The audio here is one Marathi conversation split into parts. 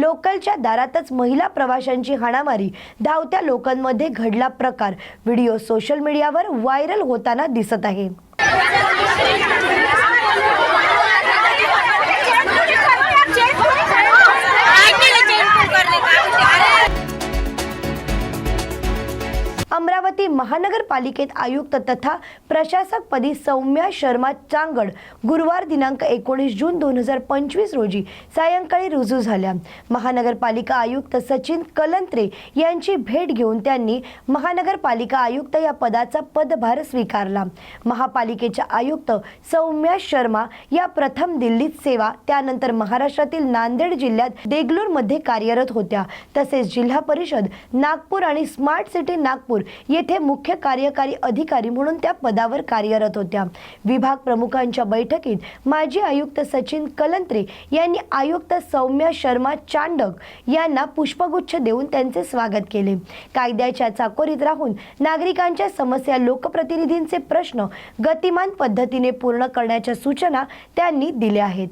लोकलच्या दारातच महिला प्रवाशांची हाणामारी धावत्या लोकांमध्ये घडला प्रकार. व्हिडिओ सोशल मीडियावर व्हायरल होताना दिसत आहे. अमरावती अमरावती महानगरपालिकेत आयुक्त तथा प्रशासकपदी सौम्या शर्मा चांगड गुरुवार दिनांक एकोणीस जून दोन हजार पंचवीस रोजी सायंकाळी रुजू झाल्या. महानगरपालिका आयुक्त सचिन कलंत्रे यांची भेट घेऊन त्यांनी महानगरपालिका आयुक्त या पदाचा पदभार स्वीकारला. महापालिकेच्या आयुक्त सौम्या शर्मा या प्रथम दिल्लीत सेवा त्यानंतर महाराष्ट्रातील नांदेड जिल्ह्यात देगलूरमध्ये कार्यरत होत्या. तसेच जिल्हा परिषद नागपूर आणि स्मार्ट सिटी नागपूर येथे मुख्य कार्यकारी अधिकारी म्हणून त्या पदावर कार्यरत होत्या. विभाग प्रमुखांच्या बैठकीत माजी आयुक्त सचिन कलंत्रे यांनी आयुक्त सौम्या शर्मा चांडक यांना पुष्पगुच्छ देऊन त्यांचे स्वागत केले. कायद्याच्या चाकोरीत राहून नागरिकांच्या समस्या लोकप्रतिनिधींचे प्रश्न गतिमान पद्धतीने पूर्ण करण्याच्या सूचना त्यांनी दिल्या आहेत.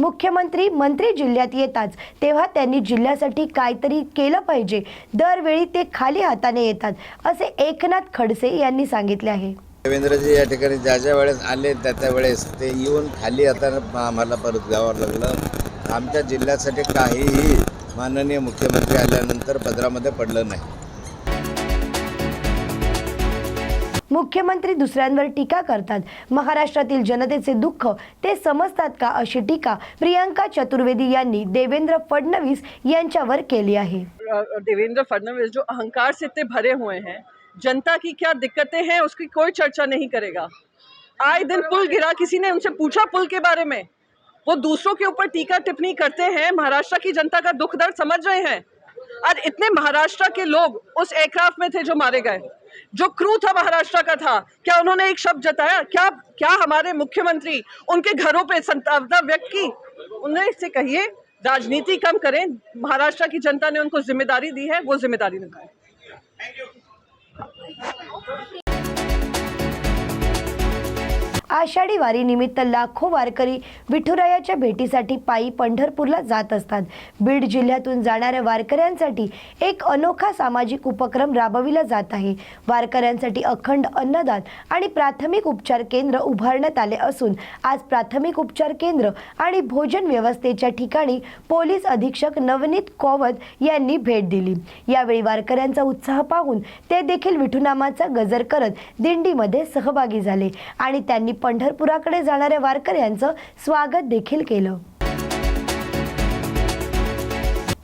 मुख्यमंत्री मंत्री जिल्ह्यात येतात तेव्हा त्यांनी जिल्ह्यासाठी काहीतरी केलं पाहिजे. दरवेळी ते खाली हाताने येतात असे एकनाथ खडसे यांनी सांगितले आहे. देवेंद्रजी या ठिकाणी ज्या ज्या वेळेस आले त्या त्या वेळेस ते येऊन खाली हाताने आम्हाला परत जावं लागलं. आमच्या जिल्ह्यासाठी काहीही माननीय मुख्यमंत्री आल्यानंतर पदरामध्ये पडलं नाही. मुख्यमंत्री दुसऱ्यांवर टीका करतात. महाराष्ट्रातील जनतेचे दुःख ते समजतात का अशी टीका प्रियंका चतुर्वेदी यांनी देवेंद्र फडणवीस यांच्यावर केली आहे. देवेंद्र फडणवीस जो अहंकार से इतने भरे हुए हैं जनता की क्या दिक्कतें हैं उसकी कोई चर्चा नहीं करेगा। आए दिन पुल गिरा किसी ने उनसे पूछा पुल के बारे में? वो दूसरों के ऊपर टीका टिप्पणी करते हैं महाराष्ट्र की जनता का दुख दर्द समझ रहे हैं। और इतने महाराष्ट्र के लोग उस एयरक्राफ्ट में थे जो मारे गए। जो क्रू था महाराष्ट्र का था, क्या उन्होंने एक शब्द जताया? क्या क्या हमारे मुख्यमंत्री उनके घरों पे संतावना व्यक्त की? उन्हें इससे कहिए, राजनीति कम करें, महाराष्ट्र की जनता ने उनको ज़िम्मेदारी दी है, वो ज़िम्मेदारी निभाएँ। आषाढी वारीनिमित्त लाखो वारकरी विठुरायाच्या भेटीसाठी पायी पंढरपूरला जात असतात. बीड जिल्ह्यातून जाणाऱ्या वारकऱ्यांसाठी एक अनोखा सामाजिक उपक्रम राबविला जात आहे. वारकऱ्यांसाठी अखंड अन्नदान आणि प्राथमिक उपचार केंद्र उभारण्यात आले असून आज प्राथमिक उपचार केंद्र आणि भोजन व्यवस्थेच्या ठिकाणी पोलीस अधीक्षक नवनीत कोवत यांनी भेट दिली. यावेळी वारकऱ्यांचा उत्साह पाहून ते देखील विठुनामाचा गजर करत दिंडीमध्ये सहभागी झाले आणि त्यांनी पंढरपुराकडे जाणाऱ्या वारकऱ्यांचं स्वागत देखील केलं.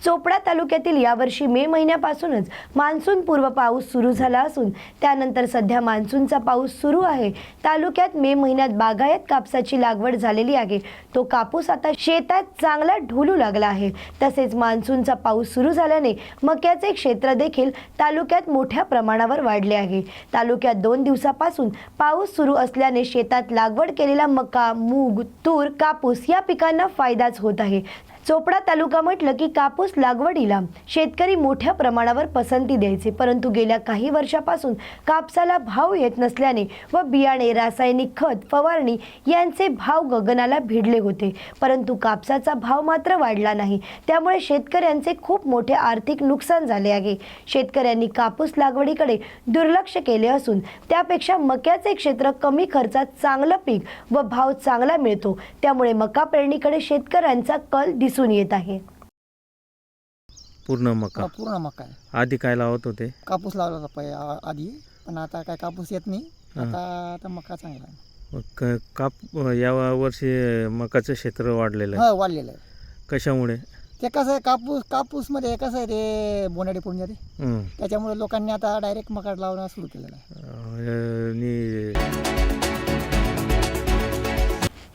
चोपडा तालुक्यातील यावर्षी मे महिन्यापासूनच मान्सून पूर्व पाऊस सुरू झाला असून त्यानंतर सध्या मान्सूनचा पाऊस सुरू आहे. तालुक्यात मे महिन्यात बागायत कापसाची लागवड झालेली आहे. तो कापूस आता शेतात चांगला ढोलू लागला आहे. तसेच मान्सूनचा पाऊस सुरू झाल्याने मक्याचे क्षेत्र देखील तालुक्यात मोठ्या प्रमाणावर वाढले आहे. तालुक्यात दोन दिवसापासून पाऊस सुरू असल्याने शेतात लागवड केलेला मका मूग तूर कापूस या पिकांना फायदाच होत आहे. चोपडा तालुका म्हटलं की कापूस लागवडीला शेतकरी मोठ्या प्रमाणावर पसंती द्यायचे परंतु गेल्या काही वर्षापासून कापसाला भाव येत नसल्याने व बियाणे रासायनिक खत फवारणी यांचे भाव गगनाला भिडले होते. परंतु कापसाचा भाव मात्र वाढला नाही. त्यामुळे शेतकऱ्यांचे खूप मोठे आर्थिक नुकसान झाले आहे. शेतकऱ्यांनी कापूस लागवडीकडे दुर्लक्ष केले असून त्यापेक्षा मक्याचे क्षेत्र कमी खर्चात चांगलं पीक व भाव चांगला मिळतो. त्यामुळे मका पेरणीकडे शेतकऱ्यांचा कल दिसून येत आहे. पूर्ण मका. हा, पूर्ण मका आहे. आधी काय लावत होते? कापूस लावला होता आ- आधी पण आता काय कापूस येत नाही. हा. आता आता मका चांगला आहे. मग क- काप या वर्षी मकाचं क्षेत्र वाढलेलं आहे. हा वाढलेलं आहे. कशामुळे? ते कसं आहे कापूस कापूसमध्ये कसं आहे ते बोनाडी पडून जाते. हं. त्याच्यामुळे लोकांनी आता डायरेक्ट मका लावणं सुरू केलेलं आहे. आणि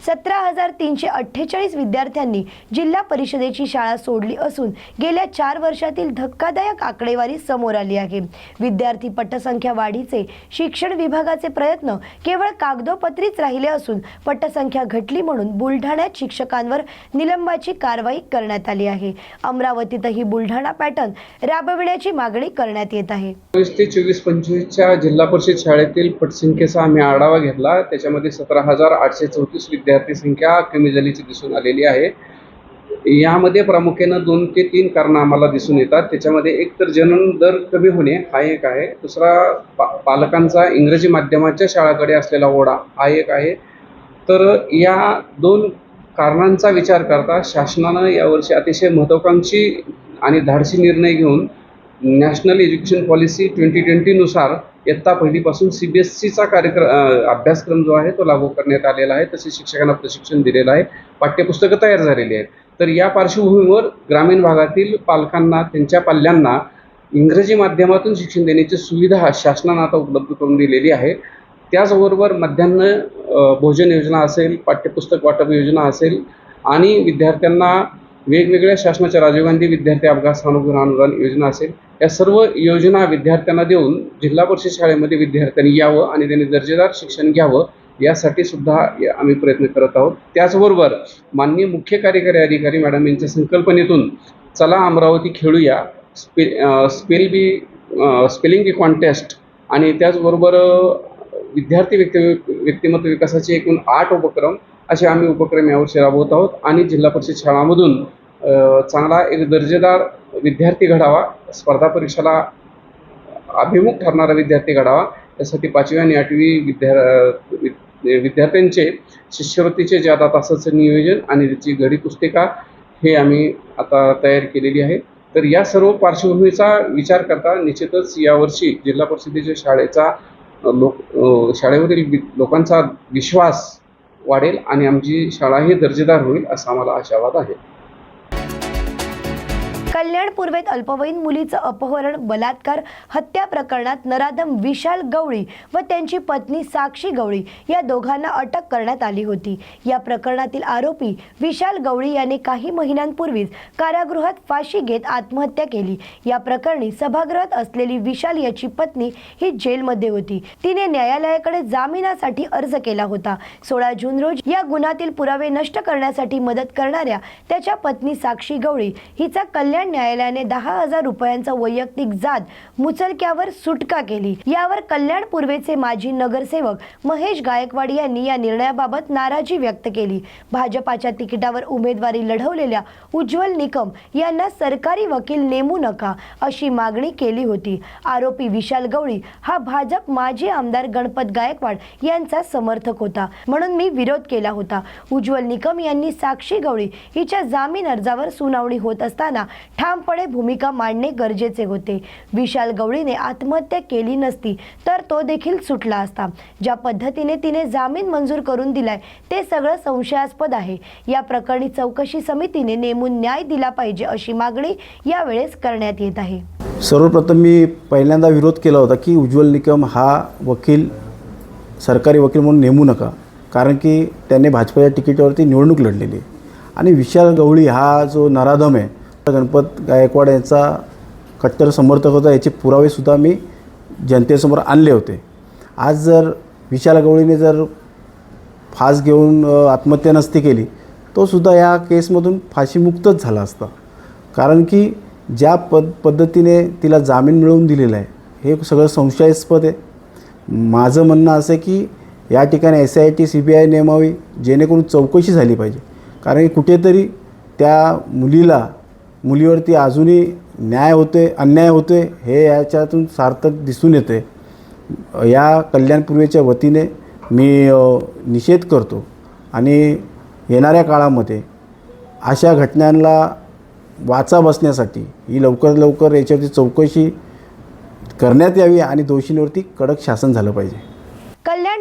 सतरा हजार तीनशे अठ्ठेचाळीस विद्यार्थ्यांनी जिल्हा परिषदेची शाळा सोडली असून गेल्या चार वर्षातील धक्कादायक आकडेवारी समोर आली आहे. विद्यार्थी पटसंख्या वाढीचे शिक्षण विभागाचे प्रयत्न केवळ कागदोपत्रीच राहिले असून पटसंख्या घटली म्हणून बुलढाण्यात शिक्षकांवर निलंबाची कारवाई करण्यात आली आहे. अमरावतीतही बुलढाणा पॅटर्न राबविण्याची मागणी करण्यात येत आहे. चोवीस ते चोवीस पंचवीसच्या जिल्हा परिषद शाळेतील पटसंख्येचा आम्ही आढावा घेतला. त्याच्यामध्ये सतरा हजार आठशे चौतीस विद्यार्थी विद्यार्थी संख्या कमी झाल्याची दिसून आलेली आहे. यामध्ये प्रामुख्यानं दोन ते तीन कारणं आम्हाला दिसून येतात. त्याच्यामध्ये एक तर जनन दर कमी होणे हा एक आहे. दुसरा पा पालकांचा इंग्रजी माध्यमाच्या शाळाकडे असलेला ओढा हा एक आहे. तर या दोन कारणांचा विचार करता शासनानं यावर्षी अतिशय महत्त्वाकांक्षी आणि धाडसी निर्णय घेऊन नॅशनल एज्युकेशन पॉलिसी ट्वेंटी ट्वेंटीनुसार इयत्ता पहिलीपासून सी बी एस सीचा कार्यक्रम अभ्यासक्रम जो आहे तो लागू करण्यात आलेला आहे. तसेच शिक्षकांना प्रशिक्षण दिलेलं आहे. पाठ्यपुस्तकं तयार झालेली आहेत. तर या पार्श्वभूमीवर ग्रामीण भागातील पालकांना त्यांच्या पाल्यांना इंग्रजी माध्यमातून शिक्षण देण्याची सुविधा शासनानं आता उपलब्ध करून दिलेली आहे. त्याचबरोबर मध्यान्ह भोजन योजना असेल पाठ्यपुस्तक वाटप योजना असेल आणि विद्यार्थ्यांना वेगवेगळ्या शासनाच्या राजीव गांधी विद्यार्थी अपघात सानुग्रह अनुदान योजना असेल या सर्व योजना विद्यार्थ्यांना देऊन जिल्हा परिषद शाळेमध्ये विद्यार्थ्यांनी यावं आणि त्यांनी दर्जेदार शिक्षण घ्यावं यासाठी सुद्धा या- आम्ही प्रयत्न करत आहोत. त्याचबरोबर माननीय मुख्य कार्यकारी अधिकारी मॅडम यांच्या संकल्पनेतून चला अमरावती खेळूया स्पे spell bee spelling bee contest आणि त्याचबरोबर विद्यार्थी व्यक्ती व्यक्तिमत्व विकासाचे एकूण आठ उपक्रम असे आम्ही उपक्रम यावर्षी राबवत आहोत आणि जिल्हा परिषद शाळांमधून चांगला एक दर्जेदार विद्यार्थी घडावा स्पर्धा परीक्षेला अभिमुख ठरणारा विद्यार्थी घडावा यासाठी पाचवी आणि आठवी विद्या विद्यार्थ्यांचे शिष्यवृत्तीचे जादा तासाचं नियोजन आणि त्याची घडी पुस्तिका हे आम्ही आता तयार केलेली आहे. तर या सर्व पार्श्वभूमीचा विचार करता निश्चितच यावर्षी जिल्हा परिषदेच्या शाळेचा लोक शाळेवरील लोकांचा विश्वास वाढेल आणि आमची शाळा ही दर्जेदार होईल असा आम्हाला आशावाद आहे. कल्याण पूर्वेत अल्पवयीन मुलीचं अपहरण बलात्कार हत्या प्रकरणात नराधम विशाल गवळी व त्यांची पत्नी साक्षी गवळी या दोघांना अटक करण्यात आली होती. या प्रकरणातील आरोपी विशाल गवळी याने काही महिन्यांपूर्वीच कारागृहात फाशी घेत आत्महत्या केली. या प्रकरणी सभागृहात असलेली विशाल याची पत्नी ही जेलमध्ये होती. तिने न्यायालयाकडे जामिनासाठी अर्ज केला होता. सोळा जून रोजी या गुन्ह्यातील पुरावे नष्ट करण्यासाठी मदत करणाऱ्या त्याच्या पत्नी साक्षी गवळी हिचा कल्याण न्यायालयाने दहा हजार रुपयांचा वैयक्तिक जात मुचलक्यावर सुटका केली. यावर कल्याण पूर्वेचे माजी नगरसेवक महेश गायकवाड यांनी या निर्णयाबाबत नाराजी व्यक्त केली. भाजपाच्या तिकिटावर उमेदवारी लढवलेल्या उज्ज्वल निकम यांना सरकारी वकील नेमू नका अशी मागणी केली होती. आरोपी विशाल गवळी हा भाजप माजी आमदार गणपत गायकवाड यांचा समर्थक होता. म्हणून मी विरोध केला होता. उज्ज्वल निकम यांनी साक्षी गवळी हिच्या जामीन अर्जावर सुनावणी होत असताना ठामपणे भूमिका मांडणे गरजेचे होते. विशाल गवळीने आत्महत्या केली नसती तर तो देखील सुटला असता. ज्या पद्धतीने तिने जामीन मंजूर करून दिलाय ते सगळं संशयास्पद आहे. या प्रकरणी चौकशी समितीने नेमून न्याय दिला पाहिजे अशी मागणी यावेळेस करण्यात येत आहे. सर्वप्रथम मी पहिल्यांदा विरोध केला होता की उज्ज्वल निकम हा वकील सरकारी वकील म्हणून नेमू नका. कारण की त्याने भाजपच्या तिकिटावरती निवडणूक लढलेली आणि विशाल गवळी हा जो नराधम आहे गणपत गायकवाड यांचा कट्टर समर्थक होता. याचे पुरावेसुद्धा मी जनतेसमोर आणले होते. आज जर विशाल गवळीने जर फास घेऊन आत्महत्या नसती केली तो सुद्धा या केसमधून फाशीमुक्तच झाला असता. कारण की ज्या पद पद्धतीने तिला जामीन मिळवून दिलेला आहे हे सगळं संशयास्पद आहे. माझं म्हणणं असं आहे की या ठिकाणी S I T C B I नेमावी जेणेकरून चौकशी झाली पाहिजे. कारण की कुठेतरी त्या मुलीला मुलीवरती अजूनही न्याय होते अन्याय होते हे याच्यातून सार्थक दिसून येते या कल्याणपूर्वेच्या वतीने मी निषेध करतो आणि येणाऱ्या काळामध्ये अशा घटनांना वाचा बसण्यासाठी ही लवकर लवकर याच्यावरती चौकशी करण्यात यावी आणि दोषींवरती कडक शासन झालं पाहिजे.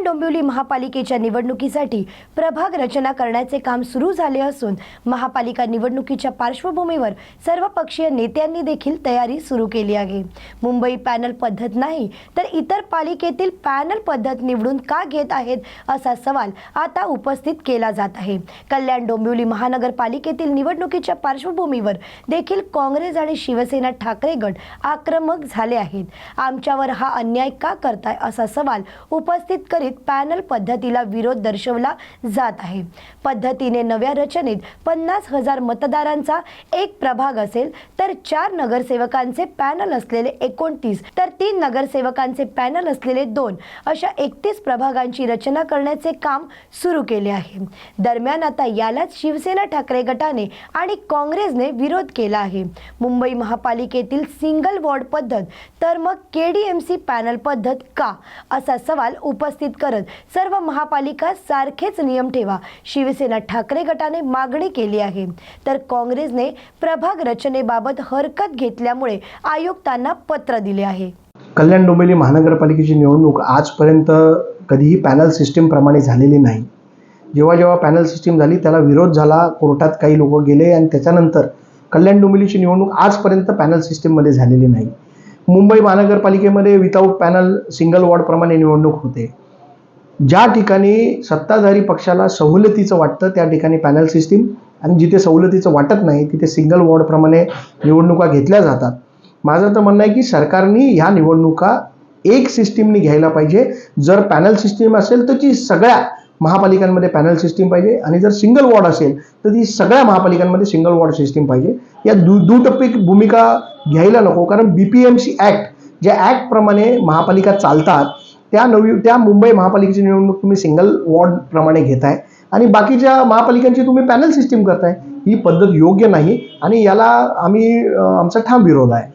डोंबिवली महापालिकेच्या निवडणुकीसाठी प्रभाग रचना करण्याचे काम सुरू झाले असून महापालिका निवडणुकीच्या पार्श्वभूमीवर सर्वपक्षीय नेत्यांनी देखील तयारी सुरू केली आहे. मुंबई पॅनल पद्धत नाही तर इतर पालिकेतील पॅनल पद्धत निवडून का घेत आहेत असा सवाल आता उपस्थित केला जात आहे. कल्याण डोंबिवली महानगरपालिकेतील निवडणुकीच्या पार्श्वभूमीवर देखील काँग्रेस आणि शिवसेना ठाकरे गट आक्रमक झाले आहेत. आमच्यावर हा अन्याय का करताय असा सवाल उपस्थित करीत पॅनल पद्धतीला विरोध दर्शवला जात आहे. पद्धतीने नव्या रचनेत पन्नास हजार मतदारांचा एक प्रभाग असेल तर चार नगरसेवकांचे पॅनल असलेले एकोणतीस तर तीन नगरसेवकांचे पॅनल असलेले दोन अशा एकतीस प्रभागांची रचना करण्याचे काम सुरू केले आहे. दरम्यान आता यालाच शिवसेना ठाकरे गटाने आणि काँग्रेसने विरोध केला आहे. मुंबई महापालिकेतील सिंगल वॉर्ड पद्धत तर मग केडीएमसी पॅनल पद्धत का? असा सवाल उपस्थित करत सर्व महापालिका सारखेच नियम ठेवा. शिवसेना ठाकरे गटाने मागणी केली आहे. तर काँग्रेसने प्रभाग रचनेबाबत हरकत घेतल्यामुळे आयुक्तांना पत्र दिले आहे. कल्याण डोंबिवली महानगरपालिकेची निवडणूक आजपर्यंत कधीही पॅनल सिस्टीमप्रमाणे झालेली नाही. जेव्हा जेव्हा पॅनल सिस्टीम झाली त्याला विरोध झाला कोर्टात काही लोक गेले आणि त्याच्यानंतर कल्याण डोंबिवलीची निवडणूक आजपर्यंत पॅनल सिस्टीममध्ये झालेली नाही. मुंबई महानगरपालिकेमध्ये विदाऊट पॅनल सिंगल वॉर्डप्रमाणे निवडणूक होते. ज्या ठिकाणी सत्ताधारी पक्षाला सवलतीचं वाटतं त्या ठिकाणी पॅनल सिस्टीम आणि जिथे सवलतीचं वाटत नाही तिथे सिंगल वॉर्डप्रमाणे निवडणुका घेतल्या जातात. माझं तर म्हणणं आहे की सरकारने ह्या निवडणुका एक सिस्टीमनी घ्यायला पाहिजे. जर पॅनल सिस्टीम असेल तर ती सगळ्या महापालिकांमध्ये पॅनल सिस्टीम पाहिजे आणि जर सिंगल वॉर्ड असेल तर ती सगळ्या महापालिकांमध्ये सिंगल वॉर्ड सिस्टीम पाहिजे. या दु दुटप्पी भूमिका घ्यायला नको कारण B P M C act ज्या ॲक्टप्रमाणे महापालिका चालतात त्या नवी त्या मुंबई महापालिकेची निवडणूक तुम्ही सिंगल वॉर्ड प्रमाणे घेताय. आणि बाकीच्या महापालिकांची तुम्ही पॅनल सिस्टीम करताय. ही पद्धत योग्य नाही आणि याला आम्ही आमचा ठाम विरोध आहे.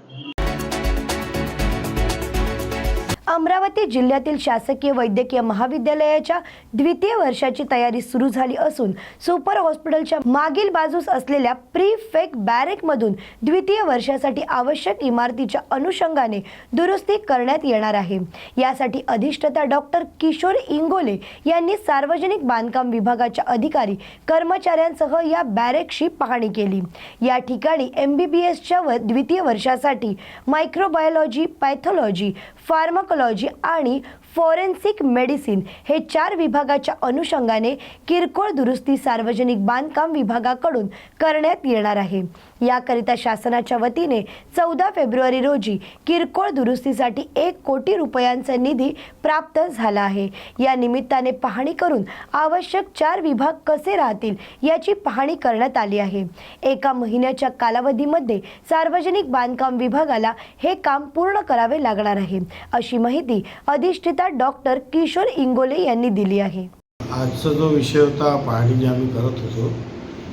अमरावती जिल्ह्यातील शासकीय वैद्यकीय महाविद्यालयाच्या द्वितीय वर्षाची तयारी सुरू झाली असून सुपर हॉस्पिटलच्या मागील बाजूस असलेल्या प्री फेक बॅरेकमधून द्वितीय वर्षासाठी आवश्यक इमारतीच्या अनुषंगाने दुरुस्ती करण्यात येणार आहे. यासाठी अधिष्ठता डॉक्टर किशोर इंगोले यांनी सार्वजनिक बांधकाम विभागाच्या अधिकारी कर्मचाऱ्यांसह या बॅरेकची पाहणी केली. या ठिकाणी एम बी बी एसच्या द्वितीय वर्षासाठी मायक्रोबायोलॉजी पॅथॉलॉजी फार्माकोलॉजी आणि फॉरेन्सिक मेडिसिन हे चार विभागाच्या अनुषंगाने किरकोळ दुरुस्ती सार्वजनिक बांधकाम विभागाकडून करण्यात येणार आहे. याकरिता शासनाच्या वतीने चौदा फेब्रुवारी रोजी किरकोळ दुरुस्तीसाठी एक कोटी रुपयांचा निधी प्राप्त झाला आहे. या निमित्ताने पाहणी करून आवश्यक चार विभाग कसे राहतील याची पाहणी करण्यात आली आहे. एका महिन्याच्या कालावधीमध्ये सार्वजनिक बांधकाम विभागाला हे काम पूर्ण करावे लागणार आहे. अशी माहिती अधिष्ठिता डॉक्टर किशोर इंगोले यांनी दिली आहे. आजचा जो विषय होता पाहणी जे आम्ही करत होतो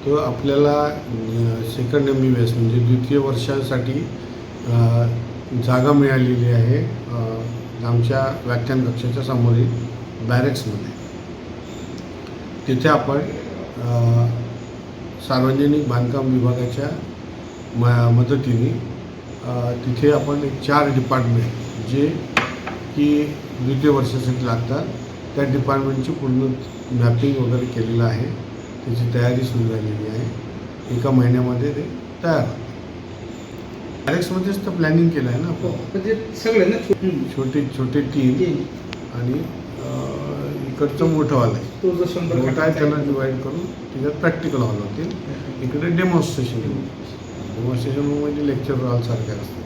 तो आपल्याला second M B B S म्हणजे द्वितीय वर्षासाठी जागा मिळालेली आहे आमच्या व्याख्यान कक्षाच्या समोरील बॅरेक्समध्ये. तिथे आपण सार्वजनिक बांधकाम विभागाच्या म मदतीने तिथे आपण एक चार डिपार्टमेंट जे की द्वितीय वर्षासाठी लागतात. त्या डिपार्टमेंटची पूर्ण मॅपिंग वगैरे केलेलं आहे. त्याची तयारी सुरू झालेली आहे. एका महिन्यामध्ये ते तयार होतं. बॅरेक्समध्येच तर प्लॅनिंग केलं आहे ना आपण? म्हणजे सगळे ना? छोटे छोटे टीम आणि इकडचं मोठं हॉल आहे. तो मोठा आहे त्याला. डिवाईड करून त्याच्यात प्रॅक्टिकल हॉल होतील. इकडे डेमॉन्स्ट्रेशन डेमॉन्स्ट्रेशन म्हणजे लेक्चर हॉल सारखे असतात